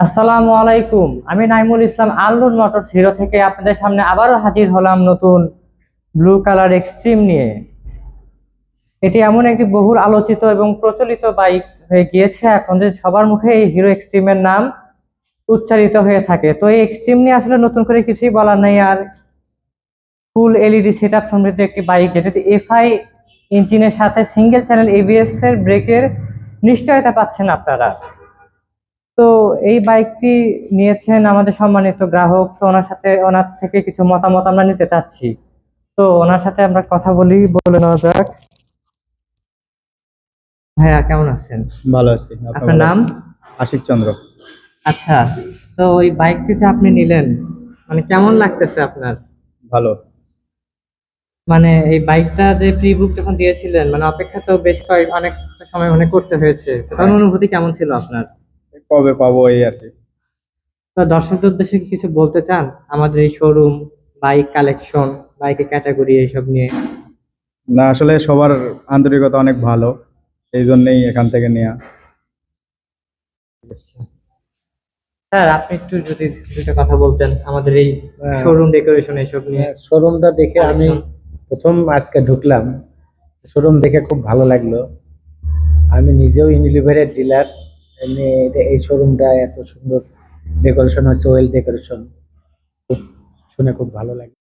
আসসালামু আলাইকুম। আমি নাইমুল ইসলাম আল্লুর মোটরস হিরো থেকে আপনাদের সামনে আবারও হাজির হলাম নতুন ব্লু কালার এক্সট্রিম নিয়ে। এটি এমন একটি বহুল আলোচিত এবং প্রচলিত বাইক হয়ে গিয়েছে, এখন যে সবার মুখে এই হিরো এক্সট্রিমের নাম উচ্চারিত হয়ে থাকে। তো এই এক্সট্রিম নিয়ে আসলে নতুন করে কিছুই বলার নেই আর ফুল এলইডি সেট আপ সমৃদ্ধ একটি বাইক, যেটাতে এফআই ইঞ্জিনের সাথে সিঙ্গেল চ্যানেল এবিএস এর ব্রেকের নিশ্চয়তা পাচ্ছেন আপনারা। তো এই বাইকটি নিয়েছেন আমাদের সম্মানিত গ্রাহক তো ওনার সাথে ওনার থেকে কিছু মতামত আমরা নিতে চাচ্ছি। তো ওনার সাথে আমরা কথা বলি বলে নেওয়া যাক। ভাইয়া কেমন আছেন? ভালো আছি। আপনার নাম? আশিক চন্দ্র। আচ্ছা তো ওই বাইকটিতে আপনি নিলেন মানে কেমন লাগতেছে আপনার? ভালো। মানে এই বাইকটা যে প্রি বুক যখন দিয়েছিলেন মানে অপেক্ষা তো বেশ কয়েক অনেক সময় অনেক করতে হয়েছে। তো তখন অনুভূতি কেমন ছিল আপনার? কবে পাবো এই আর কি? তো দর্শকদের উদ্দেশ্যে কি কিছু বলতে চান? আমাদের এই শোরুম বাইক কালেকশন বাইকের ক্যাটাগরি এইসব নিয়ে? না আসলে সবার আন্তরিকতা অনেক ভালো এই জন্যই এখান থেকে নেওয়া স্যার আপনি একটু যদি দুটো কথা বলতেন আমাদের এই হ্যাঁ। শোরুম ডেকোরেশন এইসব নিয়ে। শোরুমটা দেখে আমি প্রথম আজকে ঢুকলাম। শোরুম দেখে খুব ভালো লাগল। আমি নিজেও ইউনিলিভারের ডিলার এই শোরুমটা এত সুন্দর ডেকোরেশন হয়েছে ওয়েল ডেকোরেশন শুনে খুব ভালো লাগে।